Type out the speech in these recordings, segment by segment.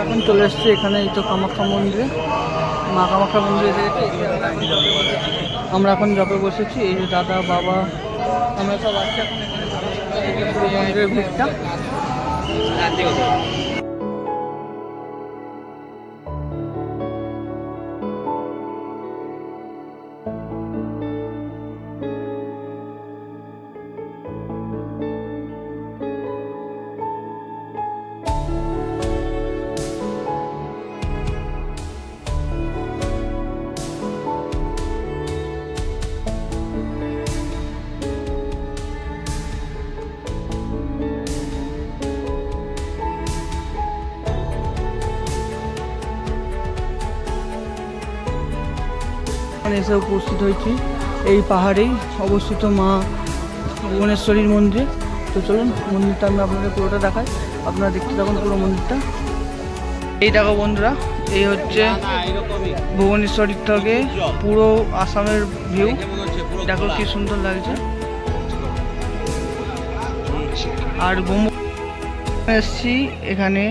এখন চলে এসছি এখানে এই তো কামাখ্যা মন্দিরে। মা কামাখ্যা মন্দিরে আমরা এখন জবে বসেছি, এই যে দাদা, বাবা, আমরা সব আছি এখন এখানে। এসে উপস্থিত হয়েছি। এই পাহাড়েই অবস্থিত মা ভুবনেশ্বরীর মন্দির। তো চলুন, মন্দিরটা আমি আপনাদের পুরোটা দেখাই। আপনারা দেখতে থাকুন পুরো মন্দিরটা। এই দেখো বন্ধুরা, এই হচ্ছে ভুবনেশ্বরীর থেকে পুরো আসামের ভিউ দেখো কি সুন্দর লাগছে। আর এসছি এখানে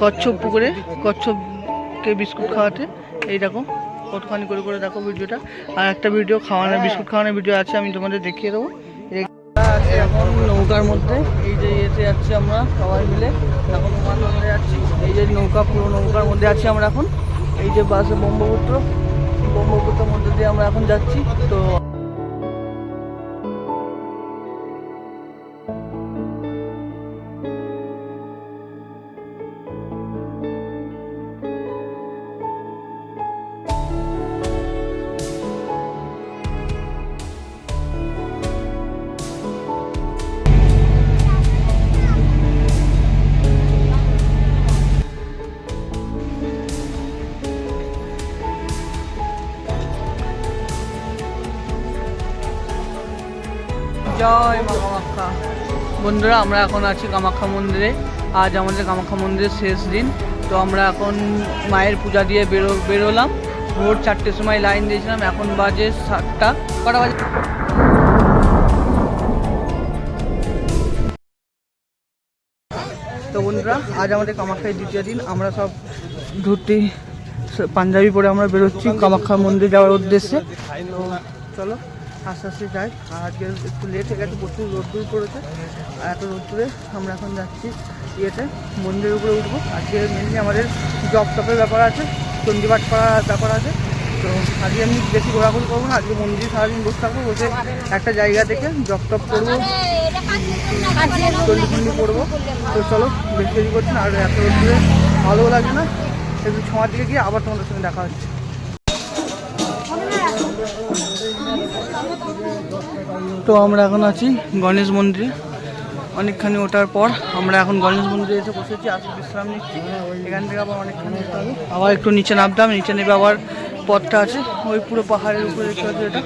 কচ্ছপ পুকুরে, কচ্ছপকে বিস্কুট খাওয়াতে। এই দেখো। কতখানি করে করে দেখো ভিডিওটা। আর একটা ভিডিও খাওয়ানো বিস্কুট খাওয়ানোর ভিডিও আছে আমি তোমাদের দেখিয়ে দেবো। এই আছে এখন নৌকার মধ্যে। এই যে এতে যাচ্ছি আমরা সবাই মিলে। এখন মধ্যে যাচ্ছি। এই যে নৌকা পুরো নৌকার মধ্যে আছি আমরা এখন। এই যে বাসে ব্রহ্মপুত্র। ব্রহ্মপুত্রের মধ্যে দিয়ে আমরা এখন যাচ্ছি। তো জয় মা কামাখ্যা বন্ধুরা, আমরা এখন আছি কামাখ্যা মন্দিরে। আজ আমাদের কামাখ্যা মন্দিরের শেষ দিন। তো আমরা এখন মায়ের পূজা দিয়ে বেরো, বেরোলাম। ভোর চারটের সময় লাইন দিয়েছিলাম। এখন বাজে সাতটা। কটা বাজে? তো বন্ধুরা, আজ আমাদের কামাখ্যার দ্বিতীয় দিন। আমরা সব ধুতি, পাঞ্জাবি পরে আমরা বেরোচ্ছি কামাখ্যা মন্দির যাওয়ার উদ্দেশ্যে। চলো। আস্তে আস্তে যাই। আর আজকে একটু লেট হয়ে গেছে, প্রচুর রোদ্দুর পড়েছে। আর এত রোদ্দুরে আমরা এখন যাচ্ছি ইয়েতে, মন্দিরের উপরে উঠবো। আজকে মেনলি আমাদের জব টপের ব্যাপার আছে চণ্ডীপাঠ করার ব্যাপার আছে। তো আজকে আমি বেশি ঘোরাঘুরি করব না, আজকে মন্দিরে সারাদিন বসে থাকব, বসে একটা জায়গা থেকে জব টপ করব চল্লিশ মিনিট করব তো চলো, বেশি দেরি করছি না, আর এত রোদ্দুরে ভালো লাগে না। একটু ছমার দিকে গিয়ে আবার তোমাদের সঙ্গে দেখা হচ্ছে। তো আমরা এখন আছি গণেশ মন্দিরে। অনেকখানি ওঠার পর আমরা এখন গণেশ মন্দিরে এসে বসেছি আসি বিশ্রাম নিচ্ছি। এখান থেকে আবার অনেকখানি আবার একটু নিচে নামতাম, নিচে নেবে আবার পথটা আছে, ওই পুরো পাহাড়ের উপরে দেখতে পাচ্ছি এটা।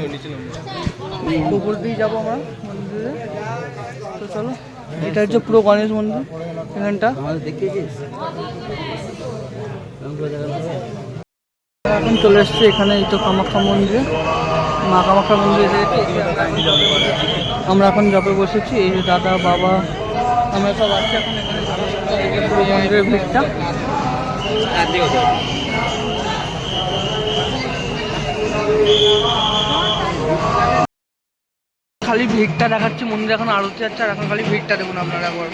উপর দিয়ে যাব আমরা মন্দিরে। তো চলো, এটা হচ্ছে পুরো গণেশ মন্দির, এখানটা। এখন চলে এসছি এখানে এই তো কামাখ্যা মন্দিরে। মা কামাখ্যা মন্দিরে আমরা এখন জবে বসেছি, এই যে দাদা, বাবা, আমরা সব আছি এখন এখানে। মন্দিরের ভিড়টা খালি ভিড়টা দেখাচ্ছি, মন্দির এখন আরতি আছে, আর এখন খালি ভিড়টা দেখুন আপনারা একবার।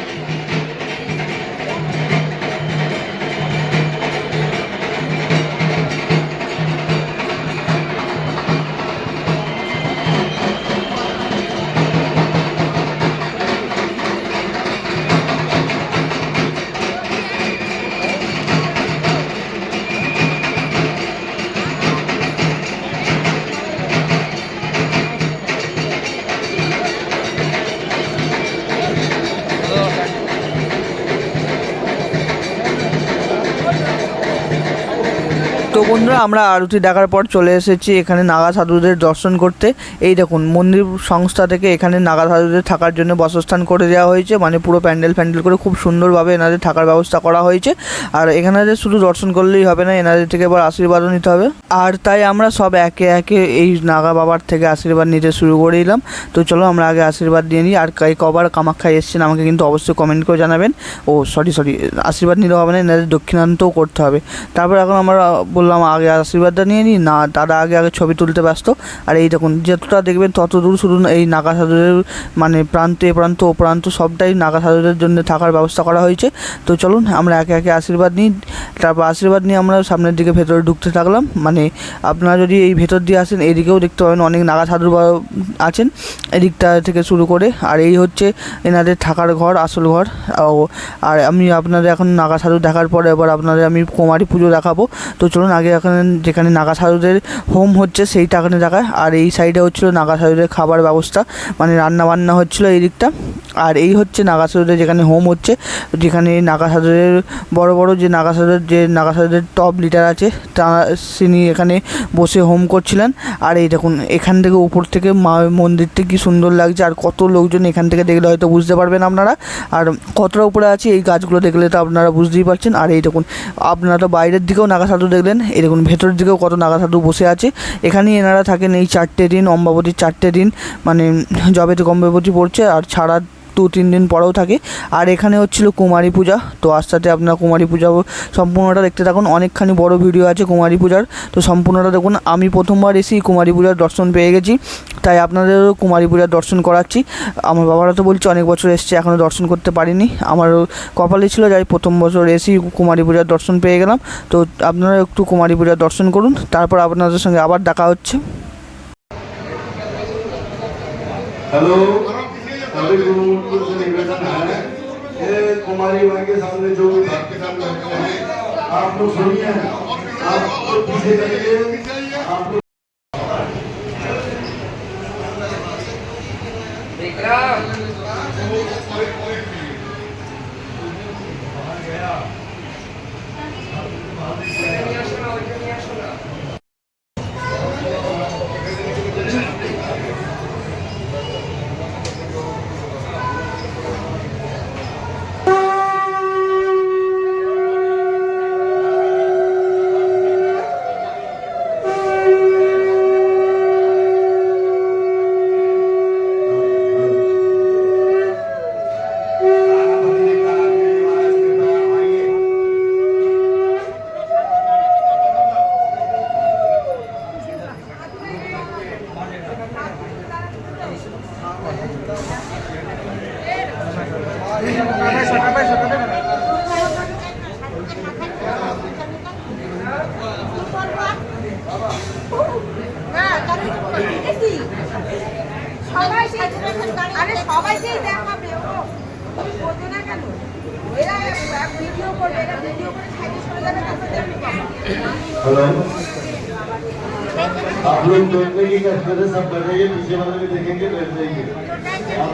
তো বন্ধুরা, আমরা আরতি দেখার পর চলে এসেছি এখানে নাগা সাধুদের দর্শন করতে। এই দেখুন, মন্দির সংস্থা থেকে এখানে নাগা সাধুদের থাকার জন্য বাসস্থান করে দেওয়া হয়েছে। মানে পুরো প্যান্ডেল ফ্যান্ডেল করে খুব সুন্দরভাবে এনাদের থাকার ব্যবস্থা করা হয়েছে। আর এখানে শুধু দর্শন করলেই হবে না, এনাদের থেকে এবার আশীর্বাদও নিতে হবে। আর তাই আমরা সব একে একে এই নাগা বাবার থেকে আশীর্বাদ নিতে শুরু করে দিলাম। তো চলো আমরা আগে আশীর্বাদ দিয়ে নিই। আর কে কবার কামাখ্যায় এসছেন আমাকে কিন্তু অবশ্যই কমেন্ট করে জানাবেন। ও সরি সরি আশীর্বাদ নিতে হবে না, এনাদের দক্ষিণান্তও করতে হবে। তারপর এখন আমরা বললাম আগে আশীর্বাদটা নিয়ে নিই না দাদা আগে আগে ছবি তুলতে ব্যস্ত। আর এই দেখুন, যতটা দেখবেন তত দূর শুধু এই নাগা সাধুদের মানে প্রান্ত এ প্রান্ত ও প্রান্ত সবটাই নাগা সাধুদের জন্য থাকার ব্যবস্থা করা হয়েছে। তো চলুন, আমরা একে একে আশীর্বাদ নিই। তারপর আশীর্বাদ নিয়ে আমরা সামনের দিকে ভেতরে ঢুকতে থাকলাম। মানে আপনারা যদি এই ভেতর দিয়ে আসেন, এদিকেও দেখতে পাবেন অনেক নাগা সাধু আছেন। এদিকটা থেকে শুরু করে, আর এই হচ্ছে এনাদের থাকার ঘর, আসল ঘর। আর আমি আপনাদের এখন নাগা সাধু দেখার পরে এবার আপনাদের আমি কুমারী পুজো দেখাবো। তো চলুন আগে এখানে যেখানে নাগা সাধুদের হোম হচ্ছে সেইটা এখানে দেখায় আর এই সাইডে হচ্ছিল নাগা সাধুদের খাবার ব্যবস্থা মানে রান্না বান্না হচ্ছিল এই দিকটা। আর এই হচ্ছে নাগা সাধুদের যেখানে হোম হচ্ছে, যেখানে নাগা সাধুদের বড় বড় যে নাগা সাধুদের যে নাগা সাধুদের টপ লিডার আছে, তা তিনি এখানে বসে হোম করছিলেন। আর এই দেখুন, এখান থেকে উপর থেকে মা মন্দিরটা কি সুন্দর লাগছে, আর কত লোকজন এখান থেকে দেখলে হয়তো বুঝতে পারবেন আপনারা। আর কতটা উপরে আছে, এই গাছগুলো দেখলে তো আপনারা বুঝতেই পারছেন। আর এই দেখুন, আপনারা তো বাইরের দিকেও নাগা সাধু দেখলেন এই দেখুন, ভেতরের দিকেও কত নাগা সাধু বসে আছে। এখানেই এনারা থাকেন এই চারটে দিন, অম্বাবতীর চারটে দিন মানে জবেতে অম্বাবতী পড়ছে আর ছাড়া দু তিন দিন পরেও থাকে। আর এখানে হচ্ছিল কুমারী পূজা। তো আজ সাথে আপনার কুমারী পূজা সম্পূর্ণটা দেখতে থাকুন। অনেকখানি বড় ভিডিও আছে কুমারী পূজার। তো সম্পূর্ণটা দেখুন। আমি প্রথমবার এসেই কুমারী পূজার দর্শন পেয়ে গেছি। তাই আপনাদেরও কুমারী পূজার দর্শন করাচ্ছি। আমার বাবারা তো বলছে অনেক বছর এসছে এখনও দর্শন করতে পারিনি। আমার কপালে ছিল যাই প্রথম বছর এসেই কুমারী পূজার দর্শন পেয়ে গেলাম। তো আপনারা একটু কুমারী পূজার দর্শন করুন। তারপর আপনাদের সঙ্গে আবার দেখা হচ্ছে। हेलो सभी गुरुमुखों से निवेदन है। ये कुमारी भाई के सामने जो भी कर रहे हैं आप लोग सुनिए। आप लोग पीछे करिए आप लोग না,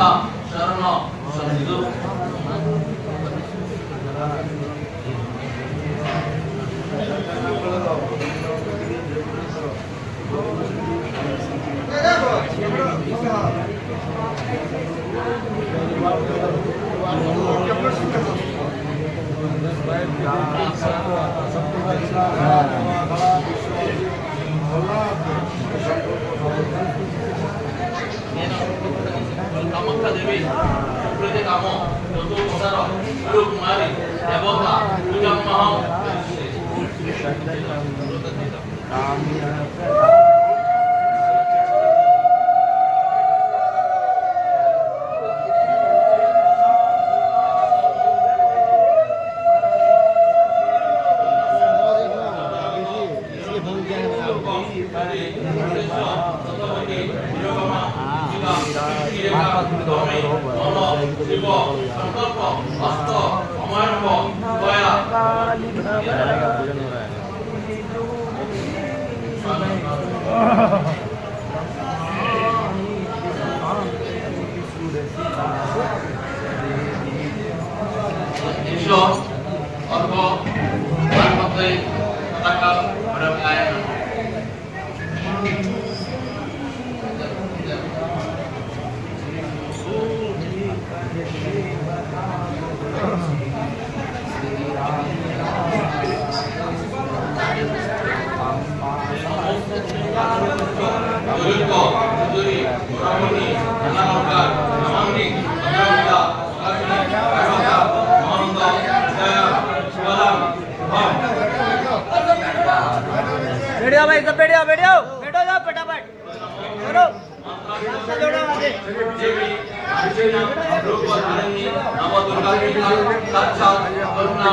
아까 প্রকৃতি কাম যত প্রসার গুরু Oh. নব দুর্গা পীঠা সাক্ষাৎ করুণা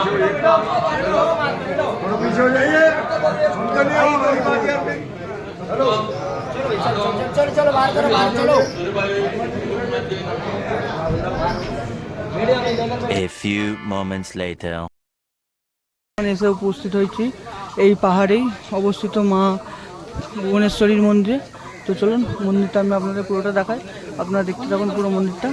पीछे हो जाइए उनका नहीं आओ हमारी बात यार पे हेलो चलो चलो बाहर करो बाहर चलो A few moments later. এসে উপস্থিত হয়েছি এই পাহাড়েই অবস্থিত মা ভুবনেশ্বরীর মন্দিরে তো চলুন মন্দিরটা আমি আপনাদের পুরোটা দেখাই আপনারা দেখতে থাকুন পুরো মন্দিরটা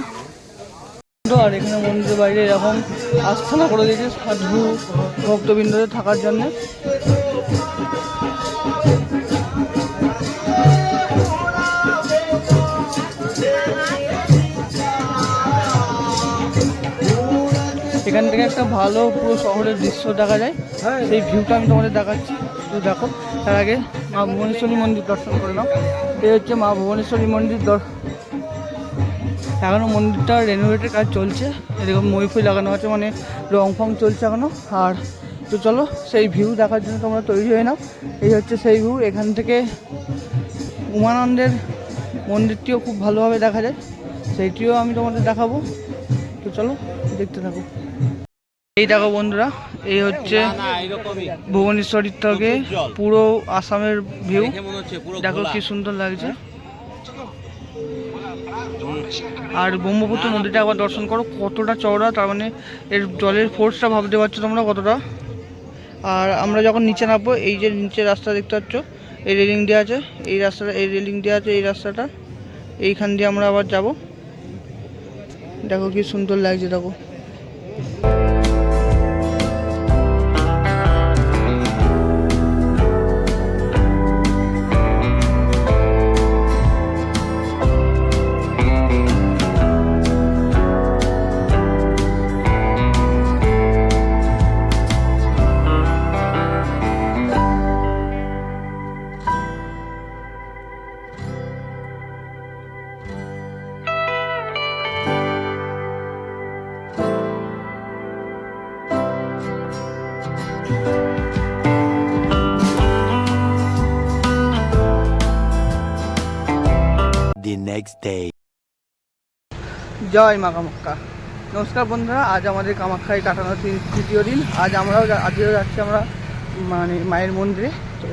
আর এখানে মন্দিরের বাইরে এরকম আস্থানা করে দিয়েছে সাধু ভক্তবৃন্দদের থাকার জন্য। এখান থেকে একটা ভালো পুরো শহরের দৃশ্য দেখা যায়। সেই ভিউটা আমি তোমাদের দেখাচ্ছি। তো দেখো, তার আগে মা ভুবনেশ্বরী মন্দির দর্শন করে নাও। এই হচ্ছে মা ভুবনেশ্বরী মন্দির দর- এখনও মন্দিরটা রেনোভেটের কাজ চলছে। এরকম ময়ূফুই লাগানো আছে মানে রং ফং চলছে এখনও আর তো চলো সেই ভিউ দেখার জন্য তোমরা তৈরি হয়ে নাও। এই হচ্ছে সেই ভিউ এখান থেকে উমানন্দের মন্দিরটিও খুব ভালোভাবে দেখা যায়। সেইটিও আমি তোমাদের দেখাবো। তো চলো দেখতে থাকো। এই দেখো বন্ধুরা এই হচ্ছে ভুবনেশ্বরীর থেকে পুরো আসামের ভিউ দেখো কি সুন্দর লাগছে। আর ব্রহ্মপুত্র নদীটা একবার দর্শন করো, কতটা চওড়া, তার মানে এর জলের ফোর্সটা ভাবতে পারছ তোমরা কতটা? আর আমরা যখন নিচে নামবো, এই যে নিচে রাস্তা দেখতে পাচ্ছ, এই রেলিং দেওয়া আছে, এই রাস্তাটা, এই রেলিং দেওয়া আছে, এই রাস্তাটা, এইখান দিয়ে আমরা আবার যাব। দেখো কি সুন্দর লাগছে, দেখো। জয় মা কামাখ্যা নমস্কার বন্ধুরা, আজ আমাদের কামাখ্যায় কাটানো তৃতীয় দিন। আজ আমরাও আজকেও যাচ্ছি আমরা মানে মায়ের মন্দিরে। তো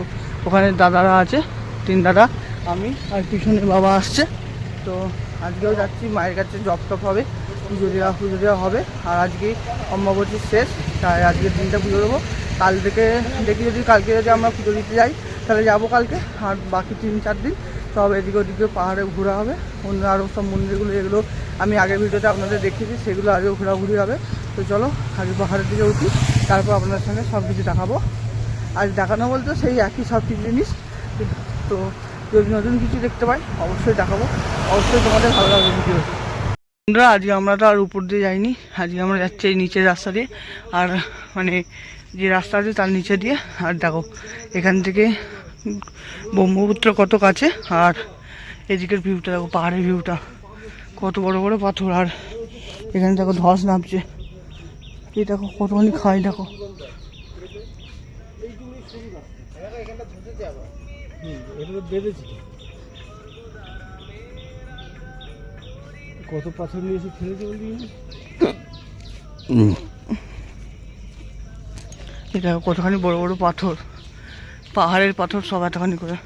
ওখানে দাদারা আছে, তিন দাদা, আমি আর পিছনে বাবা আসছে। তো আজকেও যাচ্ছি, মায়ের কাছে জব টপ হবে, পুজো দেওয়া পুজো দেওয়া হবে। আর আজকে অম্বাবতী শেষ, তাই আজকে দিনটা পুজো দেবো। কাল থেকে দেখি যদি কালকে যদি আমরা পুজো দিতে যাই, তাহলে যাব কালকে। আর বাকি তিন চার দিন সব এদিকে ওদিকে পাহাড়ে ঘোরা হবে। অন্য আরও সব মন্দিরগুলো যেগুলো আমি আগের ভিডিওতে আপনাদের দেখিয়েছি, সেগুলো আগেও ঘোরাঘুরি হবে। তো চলো, আগে পাহাড়ের দিকে উঠি, তারপর আপনাদের সঙ্গে সব কিছু দেখাবো। আজ দেখানো বলতে সেই একই সব কিছু জিনিস। তো যদি নতুন কিছু দেখতে পাই, অবশ্যই দেখাবো। অবশ্যই তোমাদের ভালো লাগবে ভিডিও। বন্ধুরা, আজকে আমরা তো আর উপর দিয়ে যাইনি। আজকে আমরা যাচ্ছি এই নিচের রাস্তা দিয়ে। আর মানে যে রাস্তা আছে তার নিচে দিয়ে। আর দেখো, এখান থেকে ব্রহ্মপুত্র কত কাছে? আর এদিকের ভিউটা দেখো পাহাড়ের ভিউটা কত বড় বড় পাথর আর এখানে দেখো ধস নামছে। এই দেখো কতখানি খাই দেখো। এটা কত পাথর নিয়ে এসে ফেলেছে এই দেখো কতখানি বড় বড় পাথর। পাহাড়ের পাথর সব এতখানি করে।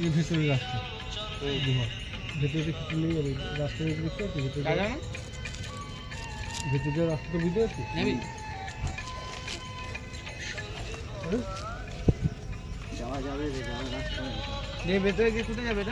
এই ভেতরে রাস্তা গুহা ভেতরে কিছু নেই আমি রাস্তা দেখতে পাচ্ছি ভেতরে ভেতরে যাওয়ার রাস্তা। তো বুঝতে পারছি ভেতরে গিয়ে কোথায় যাবে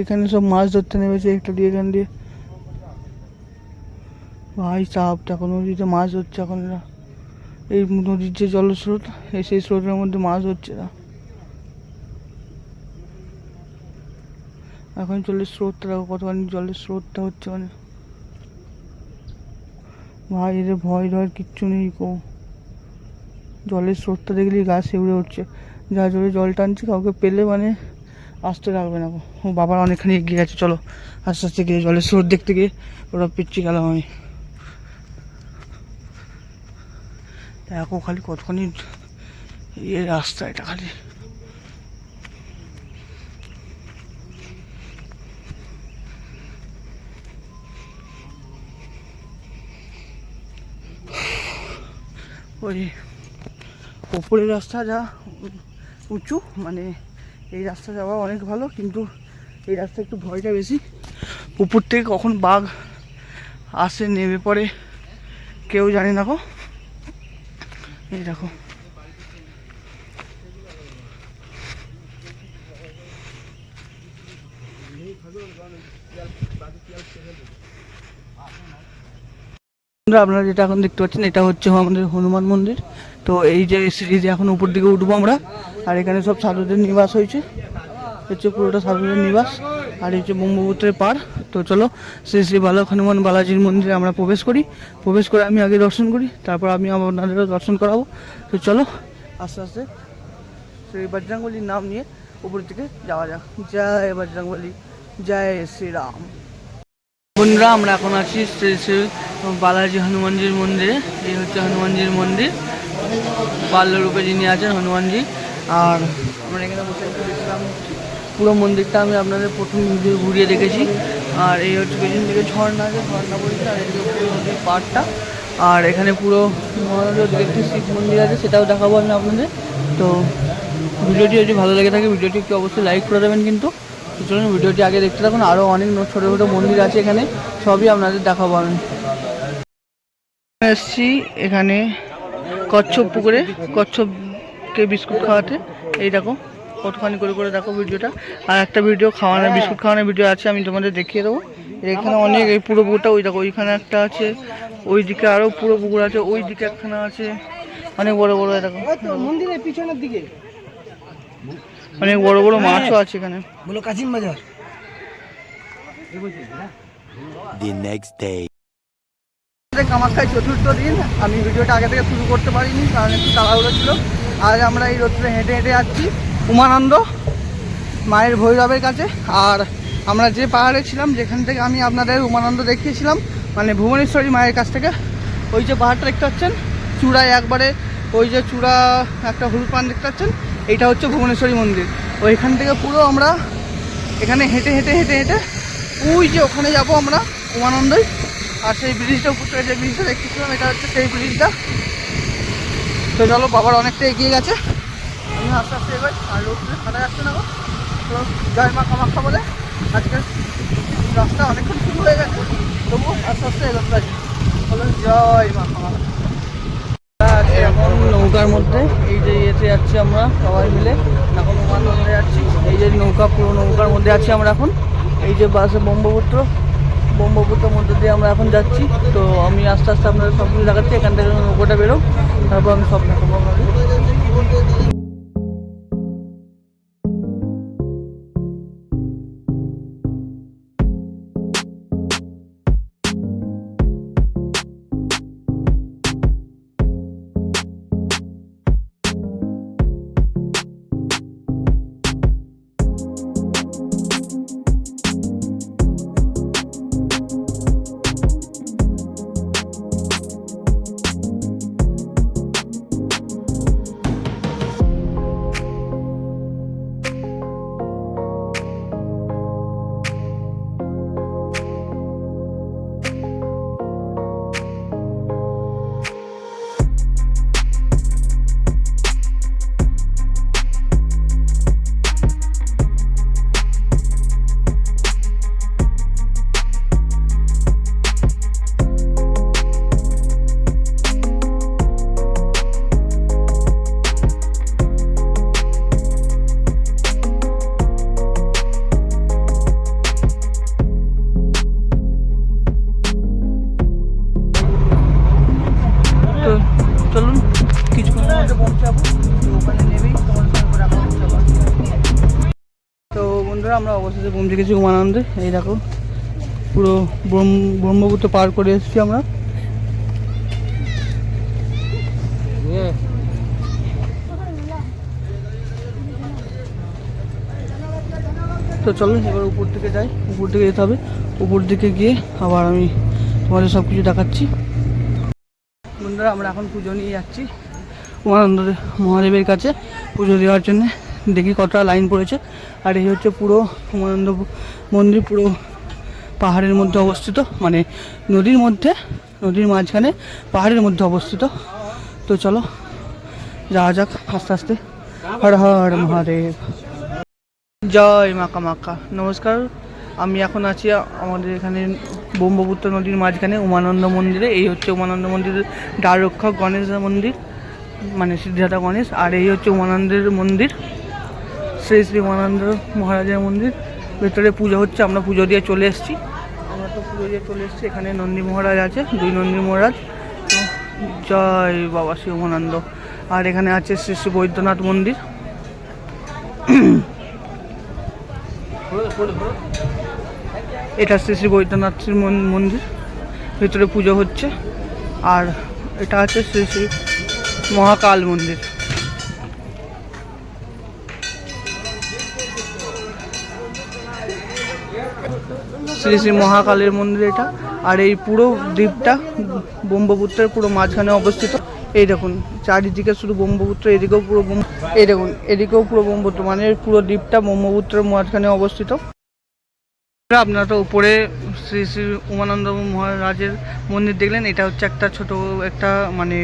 এখানে সব মাছ ধরতে নেমেছে, একটা দিয়ে এখান দিয়ে। ভাই সাপ দেখো নদীতে মাছ ধরছে এখন এরা। এই নদীর যে জলস্রোত, এই সেই স্রোতের মধ্যে মাছ ধরছে না এখন জলের স্রোতটা দেখো কতখানি জলের স্রোতটা হচ্ছে মানে। ভাই, এদের ভয় ডর কিচ্ছু নেই কো জলের স্রোতটা দেখলেই গা শিউড়ে উঠছে। যা জোরে জল টানছে, কাউকে পেলে মানে আসতে রাখবে না ও বাবার অনেকখানি এগিয়ে গেছে, চলো। আস্তে আস্তে গিয়ে জলের স্রোত দেখতে গিয়ে ওরা পিচ্ছি গেলাম আমি। দেখো খালি কতখানি ইয়ে রাস্তা এটা খালি। ওই ওপরের রাস্তা যা উঁচু মানে এই রাস্তা যাওয়া অনেক ভালো, কিন্তু এই রাস্তা একটু ভয়টা বেশি। উপর থেকে কখন বাঘ আসে, নেমে পড়ে, কেউ জানে না গো। এই দেখো। বন্ধুরা, আপনারা যেটা এখন দেখতে পাচ্ছেন এটা হচ্ছে আমাদের হনুমান মন্দির। তো এই যে দিয়ে এখন উপর দিকে উঠবো আমরা আর এখানে সব সাধুদের নিবাস হয়েছে। হচ্ছে পুরোটা সাধুদের নিবাস আর হচ্ছে ব্রহ্মপুত্রের পার তো চলো শ্রী শ্রী বালক হনুমান বালাজির মন্দিরে আমরা প্রবেশ করি। প্রবেশ করে আমি আগে দর্শন করি তারপর আমি আপনাদেরও দর্শন করাবো। তো চলো আস্তে আস্তে শ্রী বজরংবলির নাম নিয়ে উপরের দিকে যাওয়া যাক। জয় বজরংবলী জয় শ্রীরাম। বন্ধুরা আমরা এখন আছি শ্রী শ্রী বালাজি হনুমানজির মন্দিরে। এই হচ্ছে হনুমানজির মন্দির। বাল্যরূপে যিনি আছেন হনুমানজি। আর আমরা এখানে বসে একটু পুরো মন্দিরটা। আমি আপনাদের প্রথম ভিডিও ঘুরিয়ে দেখেছি। আর এই হচ্ছে পেছন দিকে ঝর্ণা আছে ঝর্ণা পড়েছে আর এদিকে পুরো নদীর পাড়টা। আর এখানে পুরো মহানগর একটি শিব মন্দির আছে, সেটাও দেখাবো আমি আপনাদের। তো ভিডিওটি যদি ভালো লেগে থাকে ভিডিওটি একটু অবশ্যই লাইক করে দেবেন কিন্তু। চলুন, ভিডিওটি আগে দেখতে থাকুন। আরও অনেক ছোটো ছোটো মন্দির আছে এখানে। সবই আপনাদের দেখাবো আমি। এসছি এখানে কচ্ছপ পুকুরে কচ্ছপকে বিস্কুট খাওয়াতে। এই দেখো কতখানি করে করে দেখো ভিডিওটা। আর একটা ভিডিও খাওয়ানোর বিস্কুট খাওয়ানোর ভিডিও আছে আমি তোমাদের দেখিয়ে দেবো। এখানে অনেক এই পুরো পুকুরটা ওই দেখো ওইখানে একটা আছে ওই দিকে আরও পুরো পুকুর আছে ওই দিকে একখানা আছে। অনেক বড় বড় দেখো। মন্দিরের পিছনের দিকে। অনেক বড় বড় মাছও আছে এখানে। বলো কাজিম বাজার The next day. কামাখ্যায় চতুর্থ দিন। আমি ভিডিওটা আগে থেকে শুরু করতে পারিনি, কারণ একটু তাড়াহুড়ো ছিল। আজ আমরা এই রোদ্রে হেঁটে হেঁটে যাচ্ছি উমানন্দ মায়ের ভৈরবের কাছে। আর আমরা যে পাহাড়ে ছিলাম, যেখান থেকে আমি আপনাদের উমানন্দ দেখিয়েছিলাম মানে ভুবনেশ্বরী মায়ের কাছ থেকে, ওই যে পাহাড়টা দেখতে পাচ্ছেন? চূড়ায় একবারে ওই যে চূড়া একটা হলুদ পান দেখতে পাচ্ছেন? এইটা হচ্ছে ভুবনেশ্বরী মন্দির। ওইখান থেকে পুরো আমরা এখানে হেঁটে হেঁটে হেঁটে হেঁটে, ওই যে ওখানে যাব আমরা উমানন্দই। আর সেই ব্রিজটা উপর থেকে যে ব্রিজটা দেখতেছিলাম, এটা হচ্ছে সেই ব্রিজটা। তো চলো, বাবার অনেকটা এগিয়ে গেছে। আমি আস্তে আস্তে এবার আর রোডে হাঁটা যাচ্ছে না। তো জয় মা কামাখ্যা বলে আজকে রাস্তা অনেকক্ষণ শুরু হয়ে গেছে। তবু আস্তে আস্তে এগোতে পারছি বলো, জয় মা আছি এখন নৌকার মধ্যে এই যে ইয়েতে যাচ্ছি আমরা, সবাই মিলে। এখন উমানন্দে যাচ্ছি। এই যে নৌকা, পুরো নৌকার মধ্যে আছি আমরা এখন। এই যে বাসে ব্রহ্মপুত্র। ব্রহ্মপুত্রের মধ্যে দিয়ে আমরা এখন যাচ্ছি। তো আমি আস্তে আস্তে আপনাদের সব কিছু দেখাচ্ছি, এখান থেকে নৌকোটা বেরো তারপর আমি সব দেখাবো পৌঁছে গেছি উমানন্দে এই দেখো, পুরো ব্রহ্মপুত্র পার করে এসেছি আমরা। তো চলো, এবার উপর দিকে যাই, উপর দিকে যেতে হবে। উপর দিকে গিয়ে আবার আমি তোমাদের সব কিছু দেখাচ্ছি। বন্ধুরা, আমরা এখন পুজো নিয়ে যাচ্ছি। উমানন্দ মহাদেবের কাছে পুজো দেওয়ার জন্য। দেখি কতটা লাইন পড়েছে। আর এই হচ্ছে পুরো উমানন্দ মন্দির পুরো পাহাড়ের মধ্যে অবস্থিত। মানে নদীর মধ্যে, নদীর মাঝখানে পাহাড়ের মধ্যে অবস্থিত। তো চলো, যাওয়া যাক আস্তে আস্তে। হর হর মহাদেব। জয় মাকা মাকা নমস্কার, আমি এখন আছি আমাদের এখানে ব্রহ্মপুত্র নদীর মাঝখানে উমানন্দ মন্দিরে। এই হচ্ছে উমানন্দ মন্দিরের দ্বার রক্ষক গণেশ মন্দির মানে সিদ্ধার্থ গণেশ। আর এই হচ্ছে উমানন্দের মন্দির। শ্রী শ্রী উমানন্দ মহারাজের মন্দির। ভেতরে পুজো হচ্ছে, আমরা পুজো দিয়ে চলে এসেছি। আমরা তো পুজো দিয়ে চলে এসেছি, এখানে নন্দী মহারাজ আছে, দুই নন্দী মহারাজ। জয় বাবা শ্রী উমানন্দ আর এখানে আছে শ্রী শ্রী বৈদ্যনাথ মন্দির। এটা শ্রী শ্রী বৈদ্যনাথের মন- মন্দির। ভেতরে পুজো হচ্ছে। আর এটা আছে শ্রী শ্রী মহাকাল মন্দির। শ্রী শ্রী মহাকালের মন্দির এটা। আর এই পুরো দ্বীপটা ব্রহ্মপুত্রের পুরো মাঝখানে অবস্থিত। এই দেখুন, চারিদিকে শুধু ব্রহ্মপুত্র, এদিকেও পুরো এই দেখুন, এদিকেও পুরো ব্রহ্মপুত্র মানে পুরো দ্বীপটা ব্রহ্মপুত্রের মাঝখানে অবস্থিত। আপনারা তো উপরে শ্রী শ্রী উমানন্দ মহারাজের মন্দির দেখলেন, এটা হচ্ছে একটা ছোট, একটা মানে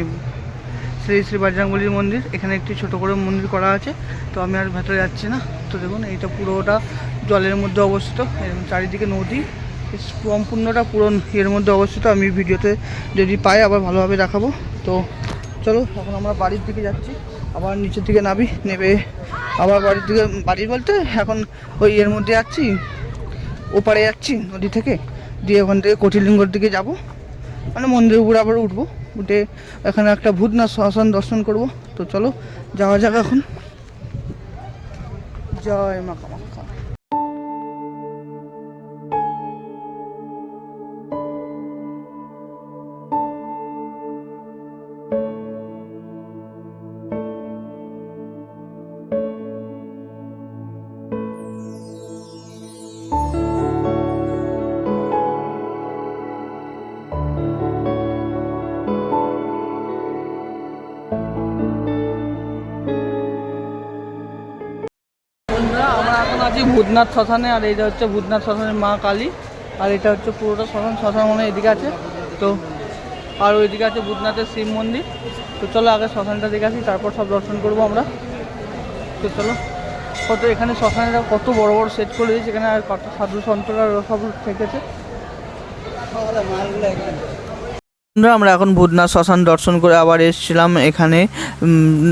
শ্রী শ্রী বজরঙ্গলির মন্দির। এখানে একটি ছোট করে মন্দির করা আছে। তো আমি আর ভেতরে যাচ্ছি না। তো দেখুন, এইটা পুরোটা জলের মধ্যে অবস্থিত এরকম চারিদিকে নদী। সম্পূর্ণটা পুরো এর মধ্যে অবস্থিত। আমি ভিডিওতে যদি পাই, আবার ভালোভাবে দেখাবো। তো চলো, এখন আমরা বাড়ির দিকে যাচ্ছি। আবার নিচের দিকে নাবি নেবে আবার বাড়ির দিকে বাড়ি বলতে এখন ওই এর মধ্যে যাচ্ছি, ওপারে যাচ্ছি নদী থেকে। দিয়ে ওখান থেকে কটিলিঙ্গর দিকে যাব। মানে মন্দিরের উপরে আবার উঠবো। উঠে এখানে একটা ভূতনাথ শ্মশান দর্শন করব। তো চলো, যাওয়া যাক এখন। জয় মা কামাখ্যা আছি ভূতনাথ শ্মশানে, আর এইটা হচ্ছে ভূতনাথ শ্মশানের মা কালী, আর এটা হচ্ছে পুরোটা শ্মশান শ্মশান মনে এদিকে আছে, তো আর ওইদিকে আছে ভূতনাথের শিব মন্দির, তো চলো আগে শ্মশানটা দেখে আসি, তারপর সব দর্শন করব আমরা, তো চলো। কত এখানে শ্মশানেরা কত বড় বড় সেট করে দিয়েছে, এখানে আর কত সাধু সন্তরা সব থেকেছে। বন্ধুরা, আমরা এখন ভূতনাথ শ্মশান দর্শন করে আবার এসেছিলাম। এখানে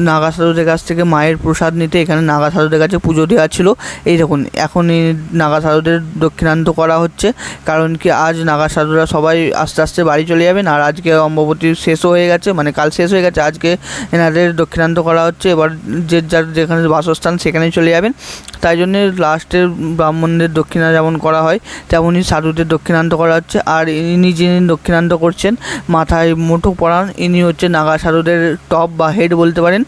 নাগা সাধুদের কাছ থেকে মায়ের প্রসাদ নিতে। এখানে নাগা সাধুদের কাছে পুজো দেওয়া ছিল। এই দেখুন এখন এই নাগা সাধুদের দক্ষিণান্ত করা হচ্ছে। কারণ কি আজ নাগা সাধুরা সবাই আস্তে আস্তে বাড়ি চলে যাবেন। আর আজকে অম্ববতী শেষও হয়ে গেছে মানে কাল শেষ হয়ে গেছে। আজকে এনাদের দক্ষিণান্ত করা হচ্ছে। এবার যে যার যেখানে বাসস্থান সেখানে চলে যাবেন। তাই জন্য লাস্টের ব্রাহ্মণদের দক্ষিণা যেমন করা হয় তেমনই সাধুদের দক্ষিণান্ত করা হচ্ছে। আর ইনি যিনি দক্ষিণান্ত করছেন মাথায় মুঠো পরান। ইনি হচ্ছে নাগা সাধুদের টপ বা হেড বলতে পারেন।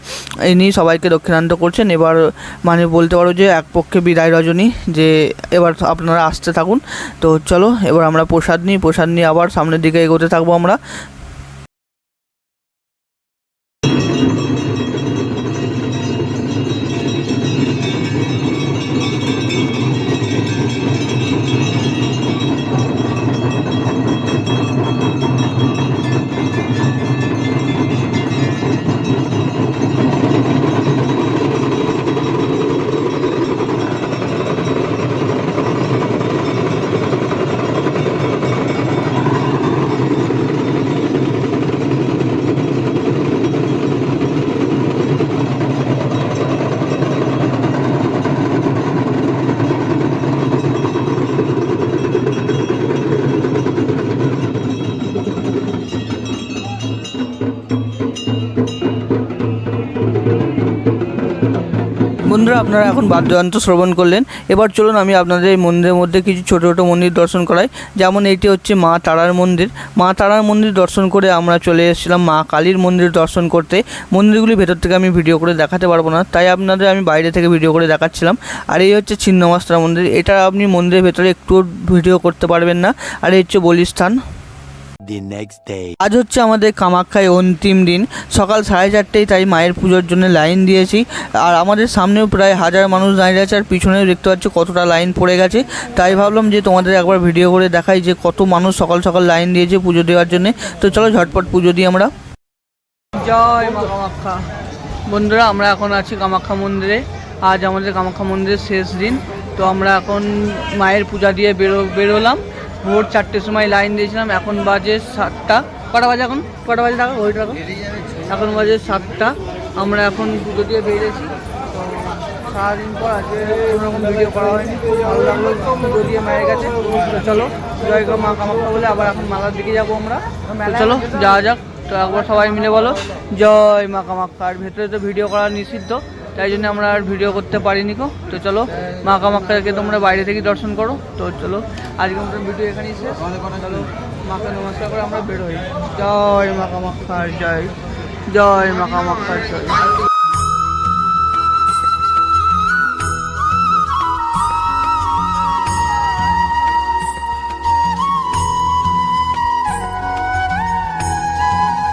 ইনি সবাইকে দক্ষিণান্ত করছেন। এবার মানে বলতে পারো যে এক পক্ষে বিদায় রজনী, যে এবার আপনারা আসতে থাকুন। তো চলো, এবার আমরা প্রসাদ নিই। প্রসাদ নিয়ে আবার সামনের দিকে এগোতে থাকব আমরা। বন্ধুরা, আপনারা এখন বাদ্যযন্ত্র শ্রবণ করলেন। এবার চলুন আমি আপনাদের এই মন্দিরের মধ্যে কিছু ছোটো ছোটো মন্দির দর্শন করাই। যেমন এটি হচ্ছে মা তারার মন্দির। মা তারার মন্দির দর্শন করে আমরা চলে এসেছিলাম মা কালীর মন্দির দর্শন করতে। মন্দিরগুলি ভেতর থেকে আমি ভিডিও করে দেখাতে পারব না, তাই আপনাদের আমি বাইরে থেকে ভিডিও করে দেখাচ্ছিলাম। আর এই হচ্ছে ছিন্নমাস্তার মন্দির। এটা আপনি মন্দিরের ভেতরে একটু ভিডিও করতে পারবেন না। আর এই হচ্ছে বলিস্থান। The next day. আজ হচ্ছে আমাদের কামাখ্যায় অন্তিম দিন। সকাল সাড়ে চারটেই তাই মায়ের পুজোর জন্য লাইন দিয়েছি। আর আমাদের সামনেও প্রায় হাজার মানুষ দাঁড়িয়ে আছে আর পিছনেও দেখতে পাচ্ছ কতটা লাইন পড়ে গেছে। তাই ভাবলাম যে তোমাদের একবার ভিডিও করে দেখাই যে কত মানুষ সকাল সকাল লাইন দিয়েছে পুজো দেওয়ার জন্য। তো চলো ঝটপট পুজো দিই আমরা। জয় মা কামাখ্যা। বন্ধুরা আমরা এখন আছি কামাখ্যা মন্দিরে। আজ আমাদের কামাখ্যা মন্দিরের শেষ দিন। তো আমরা এখন মায়ের পূজা দিয়ে বেরো বেরোলাম। ভোর চারটের সময় লাইন দিয়েছিলাম এখন বাজে সাতটা। কটা বাজে এখন? কটা বাজে থাকো ওই থাকো এখন বাজে সাতটা। আমরা এখন পুজো দিয়ে বেরিয়েছি। সারাদিন পর আজকে কোনোরকম ভিডিও করা হয়নি। ভালো লাগল পুজো দিয়ে মায়ের কাছে। তো চলো জয় মা কামাখ্যা বলে আবার এখন মালার দিকে যাব আমরা। চলো যাওয়া যাক। তো একবার সবাই মিলে বলো জয় মা কামাখ্যা আর ভেতরে তো ভিডিও করা নিষিদ্ধ। তাই জন্য আমরা আর ভিডিও করতে পারিনি কো তো চলো, মা কামাক্কাকে তোমরা বাইরে থেকে দর্শন করো। তো চলো, আজকে আমাদের ভিডিও এখানেই শেষ। চলো, মাকে নমস্কার করে আমরা বের হই। জয় মা কামাক্ষার জয়। জয় মা কামাক্ষার জয়।